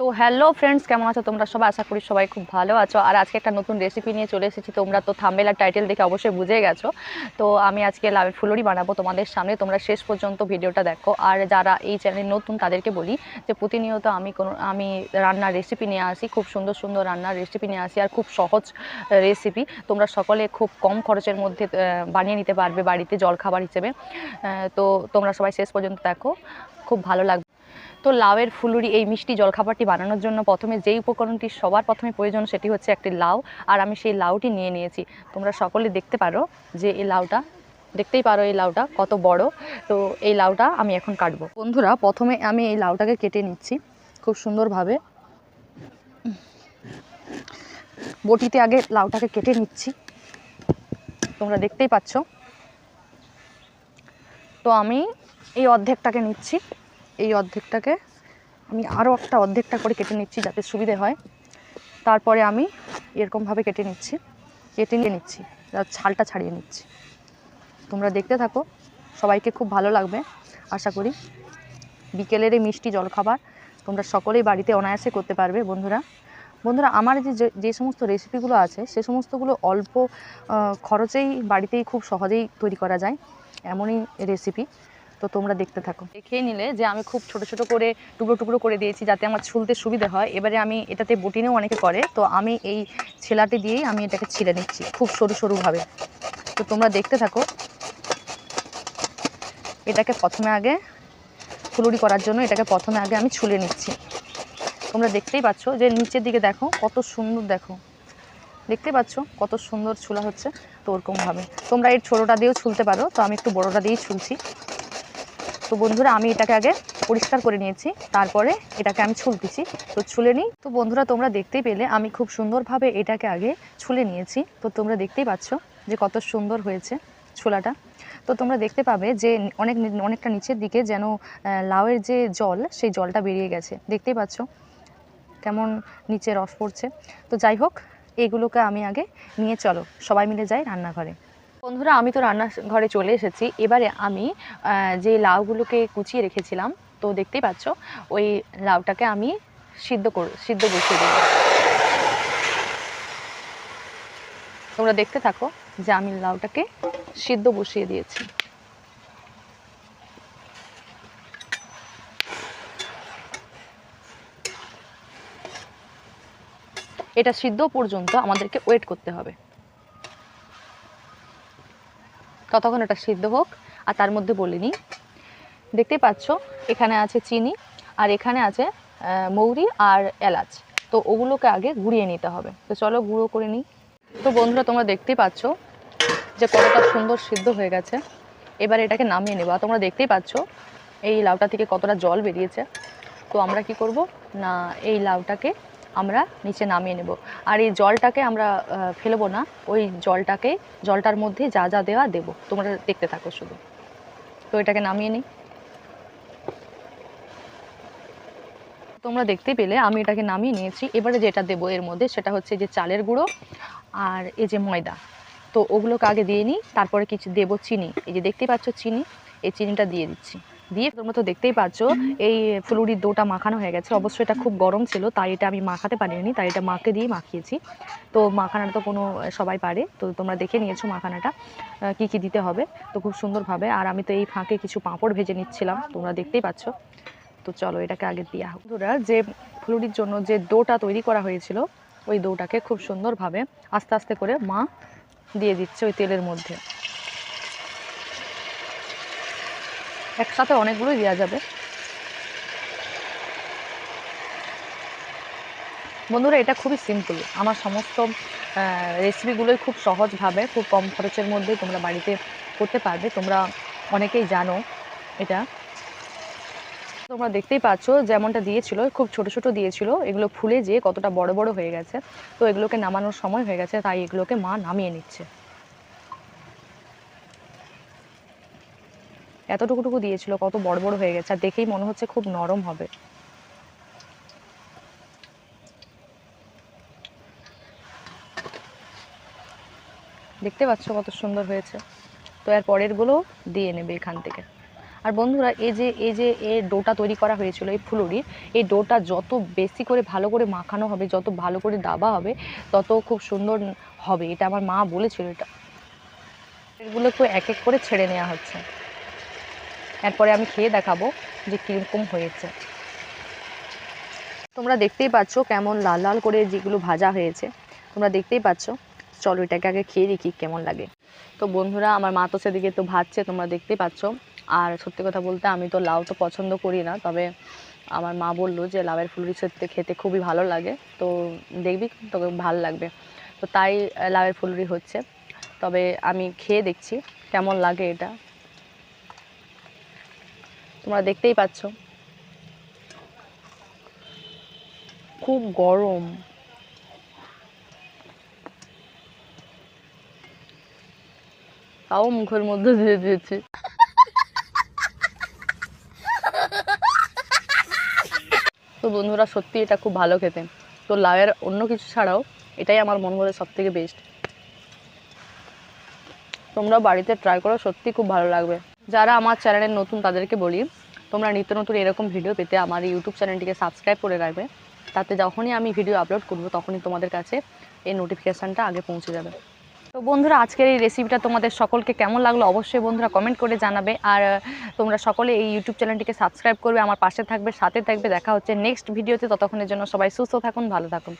তো hello friends কেমন আছো তোমরা? সবাই আশা করি সবাই খুব ভালো আছো। আর আজকে একটা নতুন রেসিপি নিয়ে চলে এসেছি। তোমরা তো থাম্বেল আর টাইটেল দেখে অবশ্যই বুঝে গেছো। তো আমি আজকে লাভের ফুলরি বানাবো তোমাদের সামনে। তোমরা শেষ পর্যন্ত ভিডিওটা দেখো। আর যারা এই চ্যানেল নতুন, তাদেরকে বলি যে প্রতিনিয়ত আমি কোনো, আমি রান্নার রেসিপি নিয়ে আসি। খুব সুন্দর সুন্দর রান্নার রেসিপি নিয়ে আসি। আর খুব সহজ রেসিপি তোমরা সকলে খুব কম খরচের মধ্যে বানিয়ে নিতে পারবে বাড়িতে জলখাবার হিসেবে। তো তোমরা সবাই শেষ পর্যন্ত দেখো। খুব ভালো লাগবে। তো লাউয়ের ফুলুরি এই মিষ্টি জলখাবারটি বানানোর জন্য প্রথমে যেই উপকরণটি সবার প্রথমে প্রয়োজন সেটি হচ্ছে একটি লাউ, আর আমি সেই লাউটি নিয়ে নিয়েছি। তোমরা সকলে দেখতে পারো যে এই লাউটা, দেখতেই পারো এই লাউটা কত বড়। তো এই লাউটা আমি এখন কাটবো। বন্ধুরা, প্রথমে আমি এই লাউটাকে কেটে নিচ্ছি খুব সুন্দরভাবে। বটিতে আগে লাউটাকে কেটে নিচ্ছি। তোমরা দেখতেই পাচ্ছ। তো আমি এই অর্ধেকটাকে নিচ্ছি। এই অর্ধেকটাকে আমি আরও একটা অর্ধেকটা করে কেটে নিচ্ছি যাতে সুবিধে হয়। তারপরে আমি এরকমভাবে কেটে নিচ্ছি, কেটে নিয়ে নিচ্ছি ছালটা ছাড়িয়ে নিচ্ছি। তোমরা দেখতে থাকো, সবাইকে খুব ভালো লাগবে, আশা করি। বিকেলের এই মিষ্টি জলখাবার তোমরা সকলেই বাড়িতে অনায়াসে করতে পারবে, বন্ধুরা। বন্ধুরা, আমার যে- যে সমস্ত রেসিপিগুলো আছে, সে সমস্তগুলো অল্প খরচেই বাড়িতেই খুব সহজেই তৈরি করা যায়, এমনই রেসিপি তো তোমরা দেখতে থাকো। দেখেই নিলে যে আমি খুব ছোট ছোট করে টুকরো টুকরো করে দিয়েছি যাতে আমার ছুলতে সুবিধে হয়। এবারে আমি এটাতে বটিনেও অনেকে করে। তো আমি এই ছেলাটি দিয়েই আমি এটাকে ছিলে নিচ্ছি খুব সরু সরুভাবে তো তোমরা দেখতে থাকো। এটাকে প্রথমে আগে ফুলুরি করার জন্য এটাকে প্রথমে আগে আমি ছুলে নিচ্ছি। তোমরা দেখতেই পাচ্ছ যে নিচের দিকে দেখো, কত সুন্দর দেখো। দেখতে পাচ্ছ কত সুন্দর ছুলা হচ্ছে তো ওরকমভাবে তোমরা এর ছোটোটা দিয়েও ছুলতে পারো। তো আমি একটু বড়োটা দিয়েই ছুলছি। তো বন্ধুরা, আমি এটাকে আগে পরিষ্কার করে নিয়েছি, তারপরে এটাকে আমি ছুলতেছি তো ছুলে নিই। তো বন্ধুরা, তোমরা দেখতেই পেলে, আমি খুব সুন্দরভাবে এটাকে আগে ছুলে নিয়েছি। তো তোমরা দেখতেই পাচ্ছ যে কত সুন্দর হয়েছে ছোলাটা। তো তোমরা দেখতে পাবে যে অনেক অনেকটা নিচের দিকে যেন লাউয়ের যে জল, সেই জলটা বেরিয়ে গেছে। দেখতেই পাচ্ছ কেমন নিচে রস পড়ছে। তো যাই হোক, এগুলোকে আমি আগে নিয়ে চলো। সবাই মিলে যাই রান্নাঘরে। বন্ধুরা, আমি তো রান্নাঘরে চলে এসেছি। এবারে আমি যে লাউগুলোকে কুচিয়ে রেখেছিলাম, তো দেখতেই পাচ্ছ, ওই লাউটাকে আমি সিদ্ধ কর, সিদ্ধ বসিয়ে দেবো। তোমরা দেখতে থাকো যে আমি লাউটাকে সিদ্ধ বসিয়ে দিয়েছি। এটা সিদ্ধ পর্যন্ত আমাদেরকে ওয়েট করতে হবে। ততক্ষণ এটা সিদ্ধ হোক, আর তার মধ্যে বলে নিই। দেখতেই পাচ্ছ, এখানে আছে চিনি, আর এখানে আছে মৌরি আর এলাচ। তো ওগুলোকে আগে গুঁড়িয়ে নিতে হবে। তো চলো গুঁড়ো করে নিই। তো বন্ধুরা, তোমরা দেখতেই পাচ্ছ যে কতটা সুন্দর সিদ্ধ হয়ে গেছে। এবার এটাকে নামিয়ে নেব। তোমরা দেখতেই পাচ্ছ, এই লাউটা থেকে কতটা জল বেরিয়েছে। তো আমরা কি করব? না, এই লাউটাকে আমরা নিচে নামিয়ে নেব। আর এই জলটাকে আমরা ফেলব না। ওই জলটাকে, জলটার মধ্যে যা যা দেওয়া দেবো। তোমরা দেখতে থাকো শুধু। তো এটাকে নামিয়ে নিই। তোমরা দেখতে পেলে আমি এটাকে নামিয়ে নিয়েছি। এবারে যেটা দেবো এর মধ্যে সেটা হচ্ছে যে চালের গুঁড়ো আর এই যে ময়দা। তো ওগুলোকে আগে দিয়ে নিই। তারপরে কিছু দেবো চিনি। এই যে দেখতেই পাচ্ছ চিনি, এই চিনিটা দিয়ে দিচ্ছি। দিয়ে তোমরা তো দেখতেই পাচ্ছ এই ফুলুরির দোটা মাখানো হয়ে গেছে। অবশ্যই এটা খুব গরম ছিল, তাই এটা আমি মাখাতে পারিনি, তাই এটা মাকে দিয়ে মাখিয়েছি। তো মাখানাটা তো কোনো সবাই পারে, তো তোমরা দেখে নিয়েছো মাখানাটা কি কি দিতে হবে। তো খুব সুন্দরভাবে, আর আমি তো এই ফাঁকে কিছু পাঁপড় ভেজে নিচ্ছিলাম, তোমরা দেখতেই পাচ্ছ। তো চলো এটাকে আগে দেওয়া হোক। বন্ধুরা, যে ফুলুরির জন্য যে দোটা তৈরি করা হয়েছিল, ওই দোটাকে খুব সুন্দরভাবে আস্তে আস্তে করে মা দিয়ে দিচ্ছে ওই তেলের মধ্যে। একসাথে অনেকগুলোই দেওয়া যাবে। বন্ধুরা, এটা খুবই সিম্পল। আমার সমস্ত রেসিপিগুলোই খুব সহজভাবে, খুব কম খরচের মধ্যে তোমরা বাড়িতে করতে পারবে। তোমরা অনেকেই জানো এটা। তোমরা দেখতেই পাচ্ছ যেমনটা দিয়েছিল, খুব ছোট ছোট দিয়েছিল। এগুলো ফুলে যেয়ে কতটা বড় বড় হয়ে গেছে। তো এগুলোকে নামানোর সময় হয়ে গেছে, তাই এগুলোকে মা নামিয়ে নিচ্ছে। এতটুকুটুকু দিয়েছিল, কত বড় বড় হয়ে গেছে, আর দেখেই মনে হচ্ছে খুব নরম হবে। দেখতে পাচ্ছ কত সুন্দর হয়েছে। তো এর পরেরগুলো দিয়ে নেবে এখান থেকে। আর বন্ধুরা, এই যে এই যে এ ডোটা তৈরি করা হয়েছিল, এই ফুলুরির এই ডোটা যত বেশি করে ভালো করে মাখানো হবে, যত ভালো করে দাবা হবে, তত খুব সুন্দর হবে। এটা আমার মা বলেছিল এটা। এগুলোকে এক এক করে ছেড়ে নেওয়া হচ্ছে। এরপরে আমি খেয়ে দেখাবো যে কীরকম হয়েছে। তোমরা দেখতেই পাচ্ছ কেমন লাল লাল করে যেগুলো ভাজা হয়েছে। তোমরা দেখতেই পাচ্ছ। চলো এটাকে আগে খেয়ে দেখি কেমন লাগে। তো বন্ধুরা, আমার মা তো সেদিকে তো ভাজছে, তোমরা দেখতেই পাচ্ছ। আর সত্যি কথা বলতে আমি তো লাউ তো পছন্দ করি না, তবে আমার মা বলল যে লাউয়ের ফুলুরি সত্যি খেতে খুবই ভালো লাগে। তো দেখবি তোকে ভালো লাগবে। তো তাই লাউয়ের ফুলুরি হচ্ছে। তবে আমি খেয়ে দেখছি কেমন লাগে এটা। তোমরা দেখতেই পাচ্ছ। খুব গরম। তাও মুখের মধ্যে দিয়ে দিয়েছি। তো বন্ধুরা, সত্যি এটা খুব ভালো খেতে। তো লাউয়ের অন্য কিছু ছাড়াও এটাই আমার মন হলো সব থেকে বেস্ট তোমরা বাড়িতে ট্রাই করো, সত্যি খুব ভালো লাগবে। যারা আমার চ্যানেলের নতুন তাদেরকে বলি, তোমরা নিত্য নতুন এরকম ভিডিও পেতে আমার ইউটিউব চ্যানেলটিকে সাবস্ক্রাইব করে রাখবে। তাতে যখনই আমি ভিডিও আপলোড করব, তখনই তোমাদের কাছে এই নোটিফিকেশানটা আগে পৌঁছে যাবে। তো বন্ধুরা, আজকের এই রেসিপিটা তোমাদের সকলকে কেমন লাগল অবশ্যই বন্ধুরা কমেন্ট করে জানাবে। আর, তোমরা সকলে এই ইউটিউব চ্যানেলটিকে সাবস্ক্রাইব করবে, আমার পাশে থাকবে, সাথে থাকবে। দেখা হচ্ছে নেক্সট ভিডিওতে ততক্ষণের জন্য সবাই সুস্থ থাকুন, ভালো থাকুন।